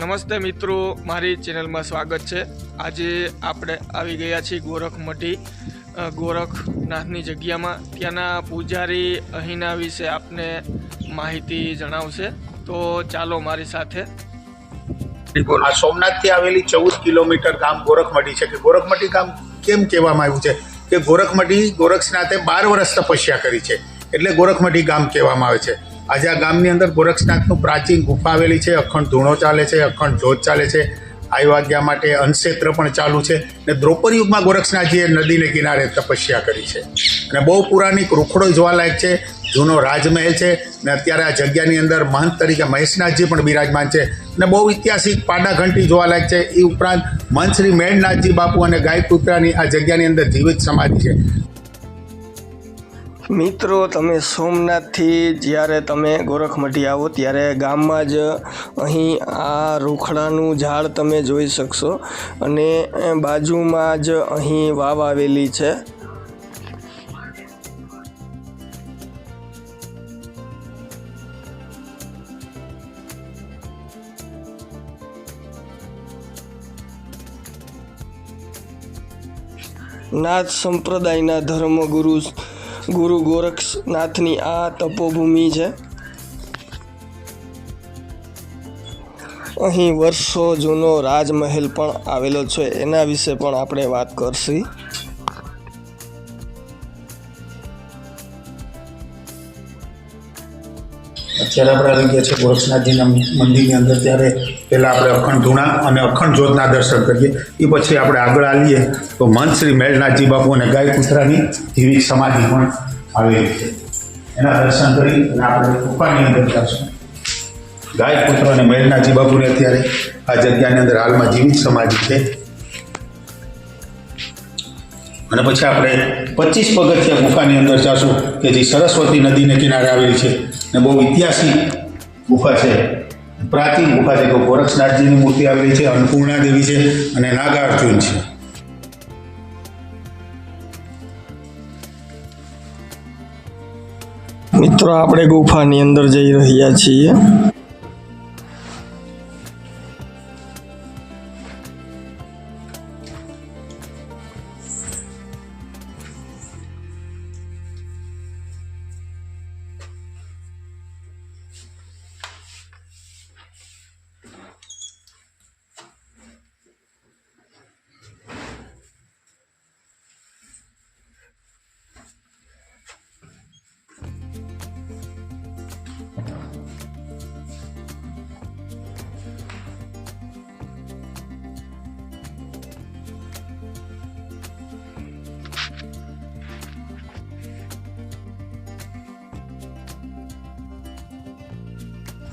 નમસ્તે મિત્રો, મારી ચેનલમાં સ્વાગત છે. આજે આપણે આવી ગયા છીએ ગોરખમઢી ગોરખનાથની જગ્યામાં. ત્યાંના પૂજારી અહીંના વિશે આપને માહિતી જણાવશે. તો ચાલો મારી સાથે. આ સોમનાથથી આવેલી ચૌદ કિલોમીટર ગામ ગોરખમઢી છે. કે ગોરખમઢી ગામ કેમ કહેવામાં આવ્યું છે? કે ગોરખમઢી ગોરખનાથે બાર વર્ષ તપસ્યા કરી છે. એટલે ગોરખમઢી ગામ કહેવામાં આવે છે. આજે આ ગામની અંદર ગોરક્ષનાથનું પ્રાચીન ગુફા આવેલી છે, અખંડ ધૂણો ચાલે છે, અખંડ જોત ચાલે છે આયુવાગ્યા માટે અંશેત્ર પણ ચાલુ છે ને દ્રૌપદી યુગમાં ગોરખનાથજીએ નદીને કિનારે તપસ્યા કરી છે. અને બહુ પુરાણિક રૂખડો જોવાલાયક છે, જૂનો રાજમહેલ છે ને અત્યારે આ જગ્યાની અંદર મહંત તરીકે મહેશનાથજી પણ બિરાજમાન છે અને બહુ ઐતિહાસિક પાડા ઘંટી જોવાલાયક છે. એ ઉપરાંત મન શ્રી મેળનાથજી બાપુ અને ગાય કૂતરાની આ જગ્યાની અંદર જીવિત સમાધિ છે. મિત્રો, તમે સોમનાથથી જ્યારે તમે ગોરખમઢી આવો, ત્યારે ગામમાં જ અહીં આ રૂખડાનું ઝાડ તમે જોઈ શકશો અને બાજુમાં જ અહીં વાવ આવેલી છે. નાથ સંપ્રદાયના ધર્મગુરુ ગુરુ ગોરખનાથની આ તપોભૂમિ છે. અહીં વર્ષો જૂનો રાજમહેલ પણ આવેલો છે. એના વિશે પણ આપણે વાત કરશી. અત્યારે આપણે આવી ગયા છે ગોરખનાથજીના મંદિરની અંદર. ત્યારે પહેલાં આપણે અખંડ ધૂણા અને અખંડ જ્યોતના દર્શન કરીએ. એ પછી આપણે આગળ આવીએ તો મનશ્રી શ્રી મેળનાથજી બાપુ અને ગાય કૂતરાની જીવિત સમાધિ પણ આવેલી છે. એના દર્શન કરી અને આપણે ગુફાની અંદર જઈશું. ગાય પુત્ર અને મેળનાથજી બાપુને અત્યારે આ જગ્યાની અંદર હાલમાં જીવિત સમાધિ છે. અને પછી આપણે પચીસ પગથિયા ગુફાની અંદર જાશું કે જે સરસ્વતી નદીને કિનારે આવેલી છે. ને બહુ ઐતિહાસિક ગુફા છે. પ્રાચીન ગુફા છે કે ગોરખનાથજીની મૂર્તિ આવેલી છે, અન્નપૂર્ણા દેવી છે અને નાગાર્જુન છે. મિત્રો, આપણે ગુફાની અંદર જઈ રહ્યા છીએ.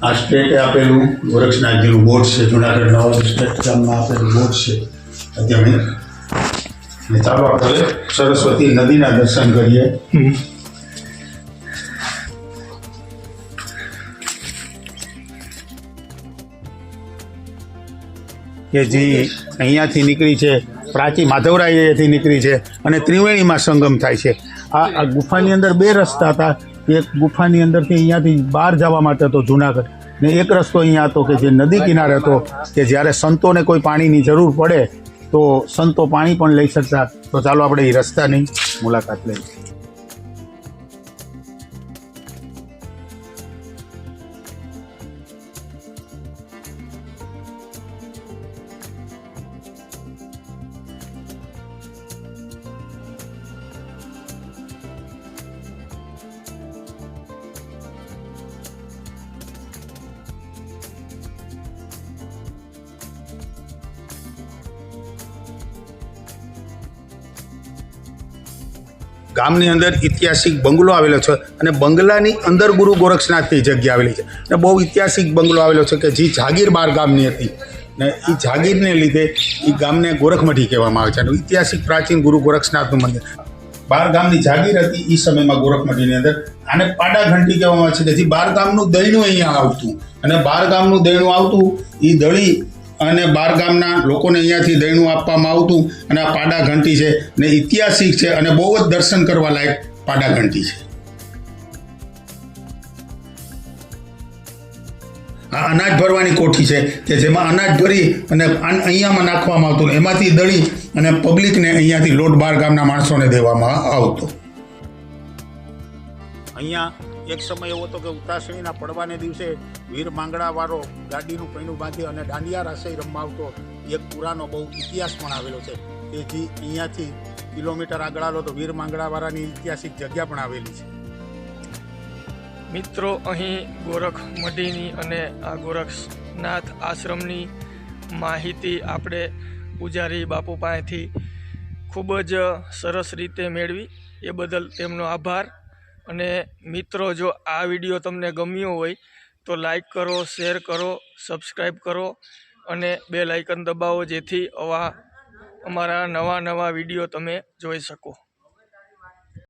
આ સ્ટેટે આપેલું ગોરખનાથજીનું બોર્ડ છે જુનાગઢ નવા સ્ટેટ ગામમાં આપેલું બોર્ડ છે. અત્યારે અને ચાલો આપણે સરસ્વતી નદીના દર્શન કરીએ. કે જે અહીંયાથી નીકળી છે પ્રાચી માધવરાય અહીંયાથી નીકળી છે અને ત્રિવેણીમાં સંગમ થાય છે. આ આ ગુફાની અંદર બે રસ્તા હતા. એક ગુફાની અંદરથી અહીંયાથી બહાર જવા માટે હતો જુનાગઢ. ને એક રસ્તો અહીંયા હતો કે જે નદી કિનારે હતો, કે જ્યારે સંતોને કોઈ પાણીની જરૂર પડે, તો સંતો પાણી પણ લઈ શકતા. તો ચાલો આપણે એ રસ્તાની મુલાકાત લઈએ. ગામની અંદર ઐતિહાસિક બંગલો આવેલો છે અને બંગલાની અંદર ગુરુ ગોરખનાથની જગ્યા આવેલી છે. અને બહુ ઐતિહાસિક બંગલો આવેલો છે કે જે જાગીર બાર ગામની હતી. ને એ જાગીરને લીધે એ ગામને ગોરખમઠી કહેવામાં આવે છે. અને ઐતિહાસિક પ્રાચીન ગુરુ ગોરખનાથનું મંદિર. બાર ગામની જાગીર હતી એ સમયમાં ગોરખમઠીની અંદર. આને પાડા ઘંટી કહેવામાં આવે છે કે જે બાર ગામનું દહીણું અહીંયા આવતું. અને બાર ગામનું દહીણું આવતું એ દળી અને બાર ગામના લોકોને અહીંયાથી દૈણું આપવામાં આવતું અને આ પાડા ઘંટી છે ને ઐતિહાસિક છે અને બહુ જ દર્શન કરવા લાયક પાડા ઘંટી છે. આ અનાજ ભરવાની કોઠી છે કે જેમાં અનાજ ભરી અને અહીંયામાં નાખવામાં આવતું એમાંથી દળી અને પબ્લિકને અહીંયાથી લોટ બાર ગામના માણસોને દેવામાં આવતો. અહીંયા એક સમય એવો હતો કે ઉતાસણીના પડવાને દિવસે વીર માંગડાવાળો ગાડીનું પૈણું બાંધી અને દાંડિયા રાસઈ રમવા એક પુરાનો બહુ ઇતિહાસ પણ આવેલો છે. કે જે અહીંયાથી કિલોમીટર આગળ આલો તો વીર માંગડાવાળાની ઐતિહાસિક જગ્યા પણ આવેલી છે. મિત્રો, અહીં ગોરખ મઢીની અને આ ગોરખનાથ આશ્રમની માહિતી આપણે પૂજારી બાપુ પાસેથી ખૂબ જ સરસ રીતે મેળવી. એ બદલ તેમનો આભાર. અને મિત્રો, જો આ વીડિયો તમને ગમ્યો હોય, તો લાઈક કરો શેર કરો સબસ્ક્રાઈબ કરો અને બે લાઇકન દબાવો જેથી આવા અમારા નવા નવા વીડિયો તમે જોઈ શકો.